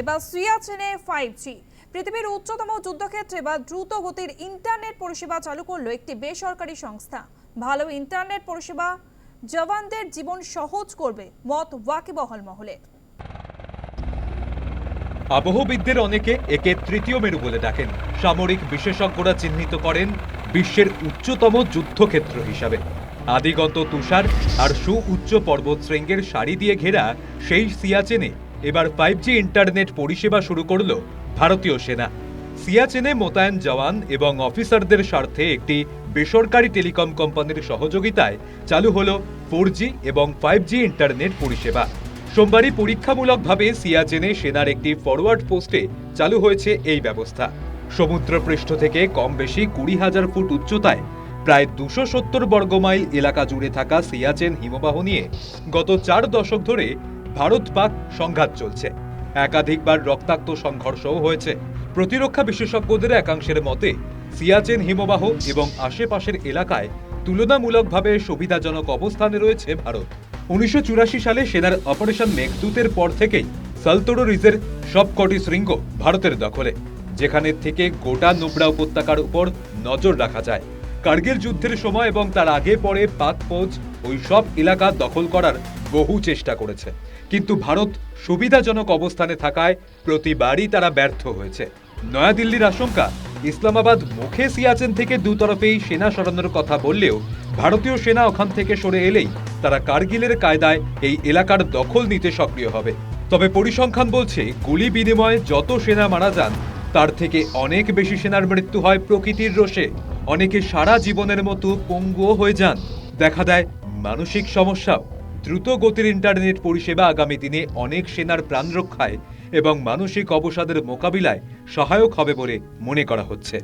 এবার সিয়াচেনে five G পৃথিবীর উচ্চতম যুদ্ধক্ষেত্রে বা দ্রুত গতির ইন্টারনেট পরিষেবা চালু করল একটি বেসরকারি সংস্থা। ভালো ইন্টারনেট পরিষেবা জওয়ানদের জীবন সহজ করবে মত ওয়াকিবহল মহলের আবহবিদদের অনেকে একে তৃতীয় মেরু বলে ডাকেন। সামরিক বিশেষজ্ঞরা চিহ্নিত করেন বিশ্বের উচ্চতম যুদ্ধক্ষেত্র হিসাবে। আদিগন্ত তুষার আর সুউচ্চ পর্বত শৃঙ্গের সারি দিয়ে ঘেরা সেই সিয়াচেনে এবার ফাইভ জি ইন্টারনেট পরিষেবা শুরু করল ভারতীয় সেনা। সিয়াচেনে মোতায়েন জওয়ান এবং অফিসারদের স্বার্থে একটি বেসরকারি টেলিকম কোম্পানির সহযোগিতায় চালু হল ফোর জি এবং ফাইভ জি ইন্টারনেট পরিষেবা। সোমবারই পরীক্ষামূলকভাবে সিয়াচেনে সেনার একটি ফরওয়ার্ড পোস্টে চালু হয়েছে এই ব্যবস্থা। সমুদ্রপৃষ্ঠ থেকে কম বেশি কুড়ি হাজার ফুট উচ্চতায় প্রায় দুশো সত্তর বর্গমাইল এলাকা জুড়ে থাকা সিয়াচেন হিমবাহ নিয়ে গত চার দশক ধরে ভারত পাক সংঘাত চলছে। একাধিকবার রক্তাক্ত সংঘর্ষও হয়েছে। প্রতিরক্ষা বিশেষজ্ঞদের একাংশের মতে, সিয়াচেন হিমবাহ এবং আশেপাশের এলাকায় তুলনামূলকভাবে সুবিধাজনক অবস্থানে রয়েছে ভারত। উনিশশো সালে সেনার অপারেশন মেঘদূতের পর থেকেই সালতোরো রিজের সবকটি শৃঙ্গ ভারতের দখলে, যেখানে থেকে গোটা নুব্রা উপত্যকার উপর নজর রাখা যায়। কার্গিল যুদ্ধের সময় এবং তার আগে পরে পাক ফৌজ ওই সব এলাকা দখল করার বহু চেষ্টা করেছে। কিন্তু ভারত সুবিধাজনক অবস্থানে থাকায় প্রতিবারই তারা ব্যর্থ হয়েছে। নয়াদিল্লির আশঙ্কা, ইসলামাবাদ মুখে সিয়াচেন থেকে দুতরফেই সেনা সরানোর কথা বললেও ভারতীয় সেনা ওখান থেকে সরে এলেই তারা কার্গিলের কায়দায় এই এলাকার দখল নিতে সক্রিয় হবে। তবে পরিসংখ্যান বলছে, গুলি বিনিময়ে যত সেনা মারা যান, তার থেকে অনেক বেশি সেনার মৃত্যু হয় প্রকৃতির রোষে। অনেকে সারা জীবনের মতো পঙ্গুও হয়ে যান। দেখা দেয় মানসিক সমস্যাও। দ্রুত গতির ইন্টারনেট পরিষেবা আগামী দিনে অনেক সেনার প্রাণ রক্ষায় এবং মানসিক অবসাদের মোকাবিলায় সহায়ক হবে বলে মনে করা হচ্ছে।